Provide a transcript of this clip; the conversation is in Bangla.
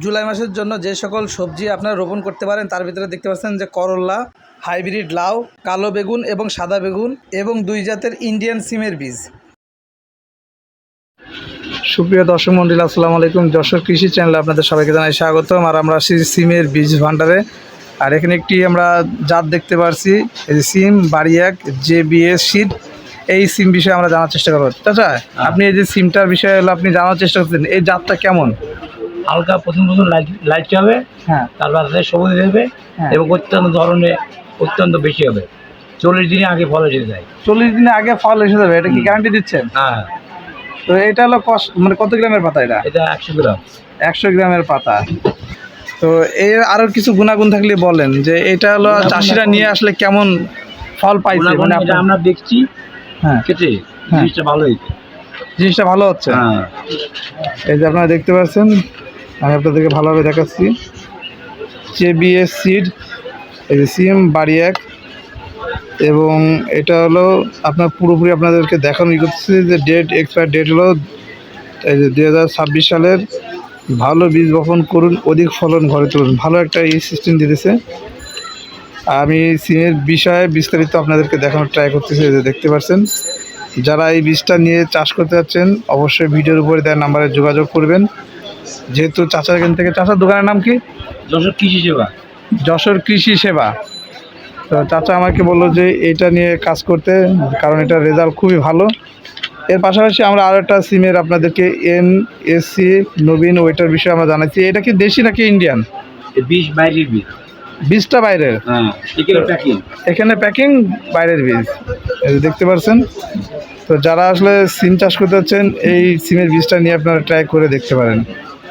জুলাই মাসের জন্য যে সকল সবজি আপনারা রোপণ করতে পারেন তার ভিতরে দেখতে পাচ্ছেন যে করল্লা হাইব্রিড লাউ কালো বেগুন এবং সাদা বেগুন এবং দুই জাতের ইন্ডিয়ান সিমের বীজ। সুপ্রিয় দর্শক মন্ডল আসসালামু আলাইকুম। যশোর কৃষি চ্যানেলে আপনাদের সবাইকে জানাই স্বাগতম। আর আমরা আসছি সিমের বীজ ভাণ্ডারে। আর এখানে একটি আমরা জাত দেখতে পারছি এই যে সিম বাড়ি এক জে বিএস সিড এই সিম বিষয়ে আমরা জানার চেষ্টা করব। চাচা আপনি এই যে সিমটার বিষয়ে আপনি জানার চেষ্টা করছেন এই জাতটা কেমন? হালকা প্রথম প্রথম লাইট লাইট হবে হ্যাঁ। তারপর আস্তে সবুজ দেবে হ্যাঁ। এবং অত্যন্ত ধরনের অত্যন্ত বেশি হবে। চল্লিশ দিনে আগে ফল এসে যায়। চল্লিশ দিনে আগে ফল এসে যাবে এটা কি। গ্যারান্টি দিচ্ছেন? হ্যাঁ। তো এটা হলো মানে কত গ্রামের পাতা এটা? এটা একশো গ্রাম। একশো গ্রামের পাতা। তো এর আরও কিছু গুণাগুণ থাকলে বলেন যে এটা হলো চাষিরা নিয়ে আসলে কেমন ফল পাইছে? মানে আমরা দেখছি। হ্যাঁ। খেতে হ্যাঁ। জিনিসটা ভালো হয়েছে। জিনিসটা ভালো হচ্ছে? হ্যাঁ। এই যে আপনারা দেখতে পাচ্ছেন আমি আপনাদেরকে ভালোভাবে দেখাচ্ছি। জেবিএস সিড এই যে সিএম বাড়ি এক। এবং এটা হলো আপনার পুরোপুরি আপনাদেরকে দেখানো করতেছি যে ডেট এক্সপায়ার ডেট হলো, এই যে দুই হাজার ছাব্বিশ সালের ভালো বীজ বপন করুন, অধিক ফলন ঘরে তুলুন। ভালো একটা এই সিস্টেম দিতেছে। আমি সিমের বিষয়ে বিস্তারিত আপনাদেরকে দেখানোর ট্রাই করতেছি যে দেখতে পাচ্ছেন। যারা এই বীজটা নিয়ে চাষ করতে যাচ্ছেন, অবশ্যই ভিডিওর উপরে দেওয়ার নাম্বারে যোগাযোগ করবেন। যেহেতু চাচার এখান থেকে চাচার দোকানের নাম কি? যশোর কৃষি সেবা। যশোর কৃষি সেবা। তো চাচা আমাকে বলল যে এটা নিয়ে কাজ করতে কারণ এটা রেজাল্ট খুবই ভালো। এর পাশাপাশি আমরা আরও একটা সিমের আপনাদেরকে এন এসসি নবীন ওইটার বিষয়ে আমরা জানাচ্ছি। এটা কি দেশি নাকি ইন্ডিয়ান বীজ বাইরের বীজ। বীজটা বাইরের? হ্যাঁ এখানে প্যাকিং এখানে প্যাকিং বাইরের বীজ। দেখতে পাচ্ছেন তো যারা আসলে সিম চাষ করতে যাচ্ছেন এই সিমের বীজটা নিয়ে আপনারা ট্রাই করে দেখতে পারেন।